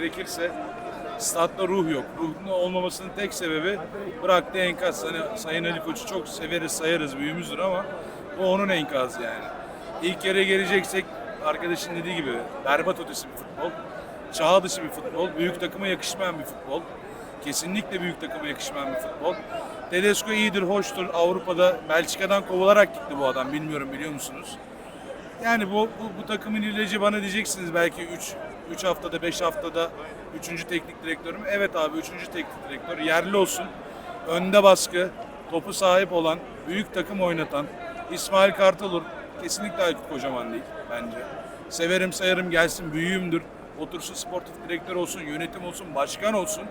gerekirse statta ruh yok. Ruhun olmamasının tek sebebi bıraktığı enkaz. Hani Sayın Ali Koç'u çok severiz, sayarız, büyüğümüzdür ama bu onun enkazı yani. İlk yere geleceksek arkadaşın dediği gibi berbat ötesi bir futbol. Çağ dışı bir futbol. Büyük takıma yakışmayan bir futbol. Kesinlikle büyük takıma yakışmayan bir futbol. Tedesco iyidir, hoştur. Avrupa'da Belçika'dan kovularak gitti bu adam. Bilmiyorum biliyor musunuz? Yani bu, bu, bu takımın ilacı bana diyeceksiniz belki 3 3 haftada 5 haftada 3. teknik direktörüm. Evet abi 3. teknik direktör yerli olsun. Önde baskı, topu sahip olan, büyük takım oynatan İsmail Kartalur kesinlikle Aykut Kocaman değil bence. Severim sayarım gelsin büyüğümdür. Otursun sportif direktör olsun, yönetim olsun, başkan olsun.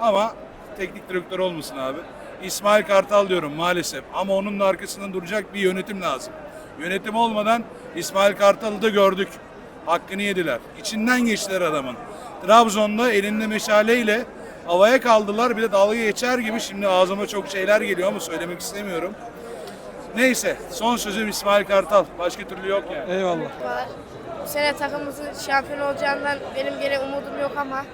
Ama teknik direktör olmasın abi. İsmail Kartal diyorum maalesef. Ama onun da arkasında duracak bir yönetim lazım. Yönetim olmadan İsmail Kartal'ı da gördük. Hakkını yediler. İçinden geçtiler adamın. Trabzon'da elinde meşaleyle havaya kaldılar. Bir de dalga geçer gibi şimdi ağzıma çok şeyler geliyor ama söylemek istemiyorum. Neyse son sözüm İsmail Kartal. Başka türlü yok yani. Eyvallah. Bu sene takımımızın şampiyon olacağından benim gene umudum yok ama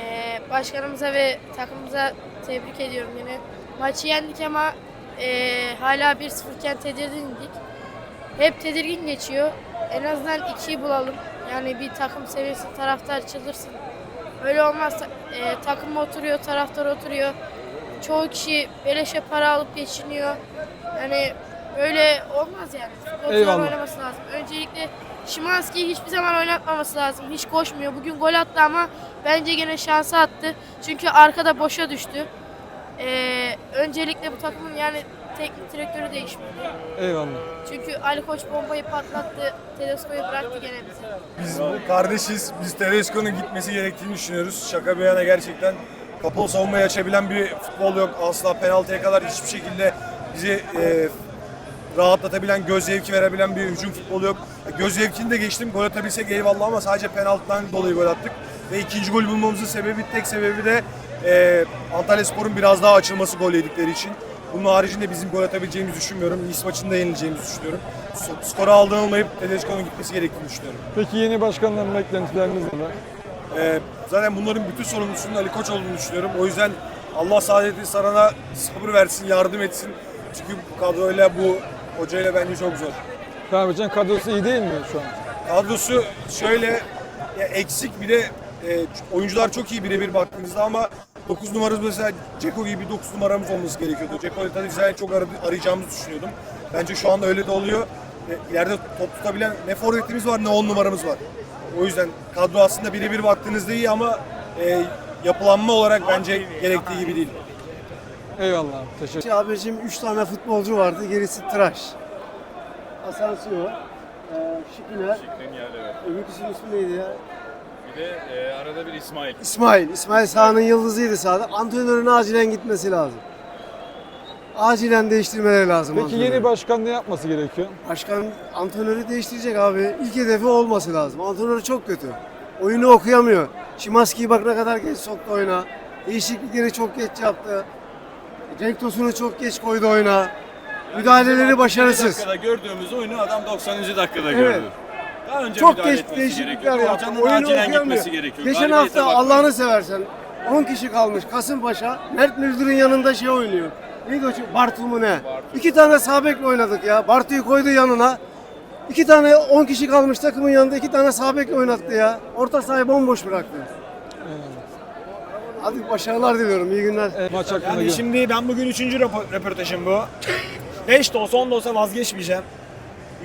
eee, başkanımıza ve takımımıza tebrik ediyorum yine. Maçı yendik ama eee, hala 1-0 iken tedirgindik. Hep tedirgin geçiyor. En azından 2'yi bulalım. Yani bir takım seviyesi taraftar çıldırsın. Öyle olmazsa eee takım oturuyor, taraftar oturuyor. Çoğu kişi beleşe para alıp geçiniyor. Yani böyle olmaz yani. Futbolcular Eyvallah. oynaması lazım. Öncelikle Şimanski'yi hiçbir zaman oynatmaması lazım. Hiç koşmuyor. Bugün gol attı ama bence gene şansı attı. Çünkü arkada boşa düştü. Ee, öncelikle bu takımın yani teknik direktörü değişmeli. Eyvallah. Çünkü Ali Koç bombayı patlattı. Tedesco'yu bıraktı gene bize. Biz bu kardeşiz. Biz Tedesco'nun gitmesi gerektiğini düşünüyoruz. Şaka bir yana gerçekten kapalı savunmayı açabilen bir futbol yok. Asla penaltıya kadar hiçbir şekilde bizi e, rahatlatabilen, göz zevki verebilen bir hücum futbolu yok. Göz zevkini de geçtim. Gol atabilsek eyvallah ama sadece penaltıdan dolayı gol attık. Ve ikinci gol bulmamızın sebebi, tek sebebi de e, Antalya Spor'un biraz daha açılması gol yedikleri için. Bunun haricinde bizim gol atabileceğimizi düşünmüyorum. Nice maçında yenileceğimizi düşünüyorum. Skora aldırılmayıp Tedesco'nun gitmesi gerektiğini düşünüyorum. Peki yeni başkanların beklentileriniz neler? Ee, zaten bunların bütün sorumlusunun Ali Koç olduğunu düşünüyorum. O yüzden Allah Saadettin Saran'a sabır versin, yardım etsin. Çünkü bu kadroyla, bu hocayla bence çok zor. Fenerbahçe'nin kadrosu iyi değil mi şu an? Kadrosu şöyle ya eksik bir de e, oyuncular çok iyi birebir baktığınızda ama 9 numaramız mesela Ceko gibi bir 9 numaramız olması gerekiyordu. Ceko'yu tabii zaten çok aradı- arayacağımızı düşünüyordum. Bence şu anda öyle de oluyor. E, ileride top tutabilen ne forvetimiz var ne 10 numaramız var. O yüzden kadro aslında birebir baktığınızda iyi ama e, yapılanma olarak bence gerektiği gibi değil. Eyvallah abi. Teşekkür Abicim 3 tane futbolcu vardı, gerisi tıraş. Asensio, e, Şikiner, öbürküsünün ismi neydi ya? Bir de e, arada bir İsmail. İsmail. İsmail sahanın yıldızıydı sahada. Antrenörün acilen gitmesi lazım. Acilen değiştirmeleri lazım Peki antrenörü. yeni başkan ne yapması gerekiyor? Başkan antrenörü değiştirecek abi. İlk hedefi olması lazım. Antrenörü çok kötü. Oyunu okuyamıyor. Şimanski'yi bak ne kadar geç soktu oyuna. Değişiklikleri çok geç yaptı. Cenk Tosun'u çok geç koydu oyuna. Müdahaleleri başarısız. dakikada gördüğümüz oyunu adam 90. dakikada Evet. Daha önce Çok geç değişiklikler gerekiyor. yaptı. Oyunu okuyamıyor. Geçen hafta. Allah'ını seversen 10 kişi kalmış Kasımpaşa. Mert Müldür'ün yanında şey oynuyor. Neydi o çocuk? Bartu mu ne? İki tane sağ bekle oynadık ya. Bartu'yu koydu yanına. İki tane 10 kişi kalmış takımın yanında iki tane sağ bekle oynattı ya. Orta sahayı bomboş bıraktı. Hadi başarılar diliyorum. İyi günler. Maç hakkında Yani şimdi ben bugün üçüncü röpo- röportajım bu. 5 de olsa 10 da olsa vazgeçmeyeceğim.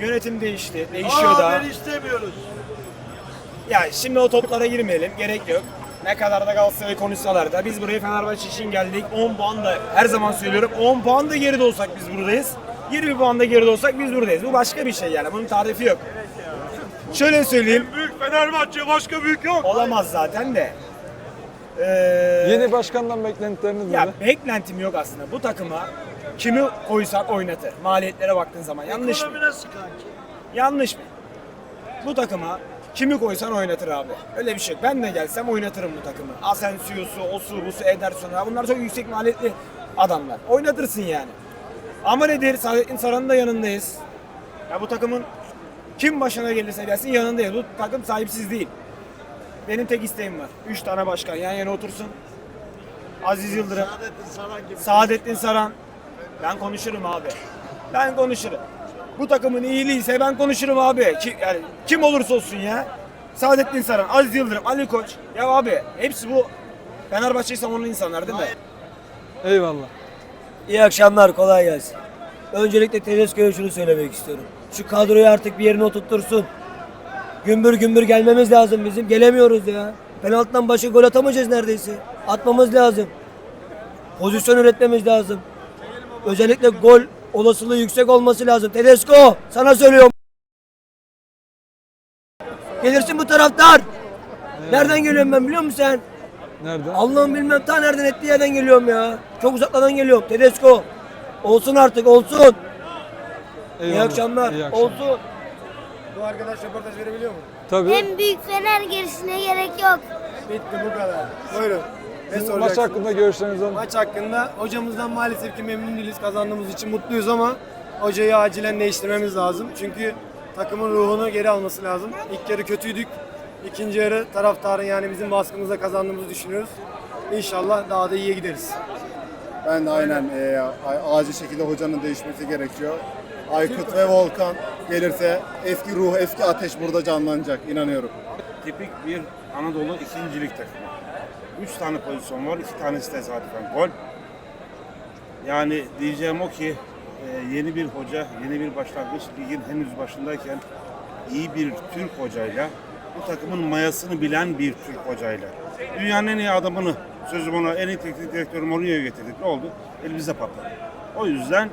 Yönetim değişti. Değişiyor da. istemiyoruz. Ya şimdi o toplara girmeyelim. Gerek yok. Ne kadar da Galatasaray konuşsalar da biz buraya Fenerbahçe için geldik. 10 puan da her zaman söylüyorum 10 puan da geride olsak biz buradayız. 20 puan da geride olsak biz buradayız. Bu başka bir şey yani. Bunun tarifi yok. Şöyle söyleyeyim. Büyük Fenerbahçe başka büyük yok. Olamaz zaten de. Ee, Yeni başkandan beklentileriniz Ya neler? beklentim yok aslında. Bu takıma kimi koysak oynatır. Maliyetlere baktığın zaman yanlış mı? Yanlış mı? Bu takıma kimi koysan oynatır abi. Öyle bir şey yok. Ben de gelsem oynatırım bu takımı. Asensio'su, osu, busu, Ederson. Ya bunlar çok yüksek maliyetli adamlar. Oynatırsın yani. Ama nedir? Saadettin Saran'ın da yanındayız. Ya bu takımın kim başına gelirse gelsin yanındayız. Bu takım sahipsiz değil. benim tek isteğim var. Üç tane başkan yan yana otursun. Aziz Yıldırım, Saadettin Saran. Ben konuşurum abi. Ben konuşurum. Bu takımın iyiliğiyse ben konuşurum abi. Ki, yani kim olursa olsun ya. Saadettin Saran, Aziz Yıldırım, Ali Koç. Ya abi hepsi bu Fenerbahçe'yi savunan insanlar değil mi? Eyvallah. İyi akşamlar, kolay gelsin. Öncelikle Tedesco'ya şunu söylemek istiyorum. Şu kadroyu artık bir yerine oturtursun. Gümbür gümbür gelmemiz lazım bizim. Gelemiyoruz ya. Penaltıdan başka gol atamayacağız neredeyse. Atmamız lazım. Pozisyon üretmemiz lazım. Özellikle gol olasılığı yüksek olması lazım. Tedesco sana söylüyorum. Gelirsin bu taraftar. Nereden geliyorum ben biliyor musun sen? Nerede? Allah'ım bilmem ta nereden ettiği yerden geliyorum ya. Çok uzaklardan geliyorum. Tedesco. Olsun artık olsun. İyi Eyvallah. akşamlar. İyi akşamlar. Olsun. Bu arkadaş röportaj verebiliyor mu? Tabii. En büyük fener gerisine gerek yok. Bitti bu kadar. Buyurun. Ne Sizin maç soracaksınız? hakkında görüşlerinizi alın. Maç hakkında hocamızdan maalesef ki memnun değiliz. Kazandığımız için mutluyuz ama hocayı acilen değiştirmemiz lazım. Çünkü takımın ruhunu geri alması lazım. İlk yarı kötüydük. İkinci yarı taraftarın yani bizim baskımızla kazandığımızı düşünüyoruz. İnşallah daha da iyiye gideriz. Ben de aynen e, a- acil şekilde hocanın değişmesi gerekiyor. Aykut ve Volkan gelirse eski ruh, eski ateş burada canlanacak inanıyorum. tipik bir Anadolu ikincilik takımı. Üç tane pozisyon var, iki tanesi tesadüfen gol. Yani diyeceğim o ki e, yeni bir hoca, yeni bir başlangıç ligin henüz başındayken iyi bir Türk hocayla, bu takımın mayasını bilen bir Türk hocayla, dünyanın en iyi adamını, sözüm ona en iyi teknik direktörü Mourinho'ya getirdik. Ne oldu? Elimizde patladı. O yüzden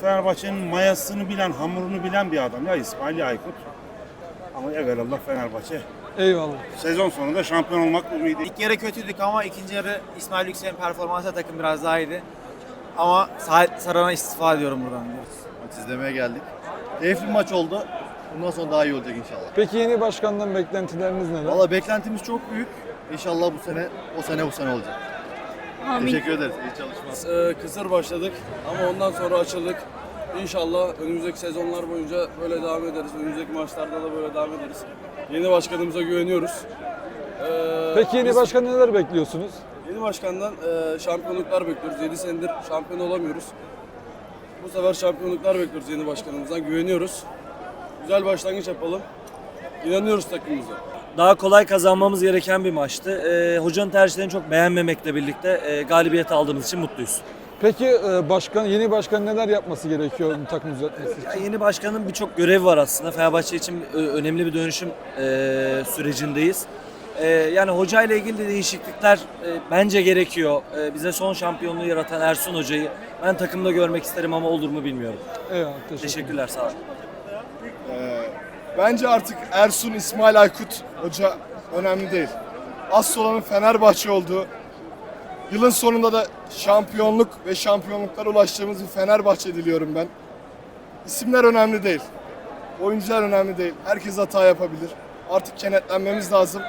Fenerbahçe'nin mayasını bilen, hamurunu bilen bir adam ya İsmail ya Aykut. Ama evvelallah Fenerbahçe Eyvallah. sezon sonunda şampiyon olmak ümidi. İlk yarı kötüydük ama ikinci yarı İsmail Yüksel'in performansı takım biraz daha iyiydi. Ama Sa- Saran'a istifa ediyorum buradan diyoruz. Maç izlemeye geldik. Keyifli bir maç oldu. Bundan sonra daha iyi olacak inşallah. Peki yeni başkandan beklentileriniz neler? Valla beklentimiz çok büyük. İnşallah bu sene, o sene bu sene olacak. Teşekkür ederiz. İyi çalışmalar. Ee, kısır başladık ama ondan sonra açıldık. İnşallah önümüzdeki sezonlar boyunca böyle devam ederiz. Önümüzdeki maçlarda da böyle devam ederiz. Yeni başkanımıza güveniyoruz. Ee, Peki yeni biz- başkan neler bekliyorsunuz? Yeni başkandan e, şampiyonluklar bekliyoruz. 7 senedir şampiyon olamıyoruz. Bu sefer şampiyonluklar bekliyoruz yeni başkanımızdan. Güveniyoruz. Güzel başlangıç yapalım. İnanıyoruz takımımıza. Daha kolay kazanmamız gereken bir maçtı. Ee, hocanın tercihlerini çok beğenmemekle birlikte e, galibiyet aldığımız için mutluyuz. Peki e, başkan yeni başkan neler yapması gerekiyor bu takım düzeltmesi için? Ya yeni başkanın birçok görevi var aslında. Fenerbahçe için ö- önemli bir dönüşüm e, sürecindeyiz. E, yani hoca ile ilgili de değişiklikler e, bence gerekiyor. E, bize son şampiyonluğu yaratan Ersun Hoca'yı ben takımda görmek isterim ama olur mu bilmiyorum. Eyvallah. Teşekkür Teşekkürler sağ olun. Ee, bence artık Ersun, İsmail Aykut hoca önemli değil. Asıl olanın Fenerbahçe olduğu, yılın sonunda da şampiyonluk ve şampiyonluklara ulaştığımız bir Fenerbahçe diliyorum ben. İsimler önemli değil. Oyuncular önemli değil. Herkes hata yapabilir. Artık kenetlenmemiz lazım.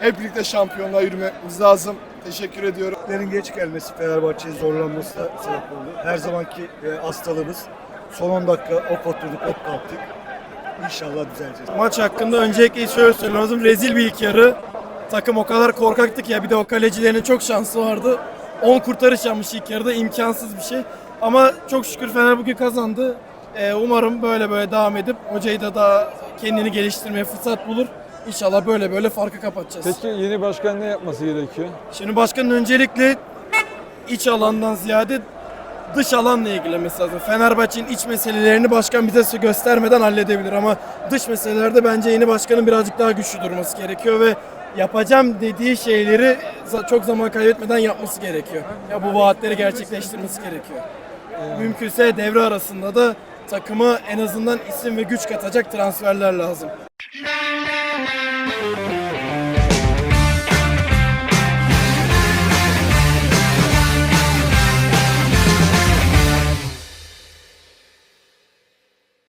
Hep birlikte şampiyonluğa yürümemiz lazım. Teşekkür ediyorum. Lerin geç gelmesi Fenerbahçe'nin zorlanması da sebep oldu. Her zamanki e, hastalığımız. Son 10 dakika ok oturduk, ok kalktık. İnşallah düzeleceğiz. Maç hakkında öncelikle şöyle söylemem lazım. Rezil bir ilk yarı. Takım o kadar korkaktık ya bir de o kalecilerin çok şansı vardı. 10 kurtarış yapmış ilk yarıda imkansız bir şey. Ama çok şükür Fener bugün kazandı. Ee, umarım böyle böyle devam edip hocayı da daha kendini geliştirmeye fırsat bulur. İnşallah böyle böyle farkı kapatacağız. Peki yeni başkan ne yapması gerekiyor? Şimdi başkanın öncelikle iç alandan ziyade dış alanla ilgilenmesi lazım. Fenerbahçe'nin iç meselelerini başkan bize göstermeden halledebilir ama dış meselelerde bence yeni başkanın birazcık daha güçlü durması gerekiyor ve yapacağım dediği şeyleri çok zaman kaybetmeden yapması gerekiyor. Ya bu vaatleri gerçekleştirmesi gerekiyor. Mümkünse devre arasında da takıma en azından isim ve güç katacak transferler lazım.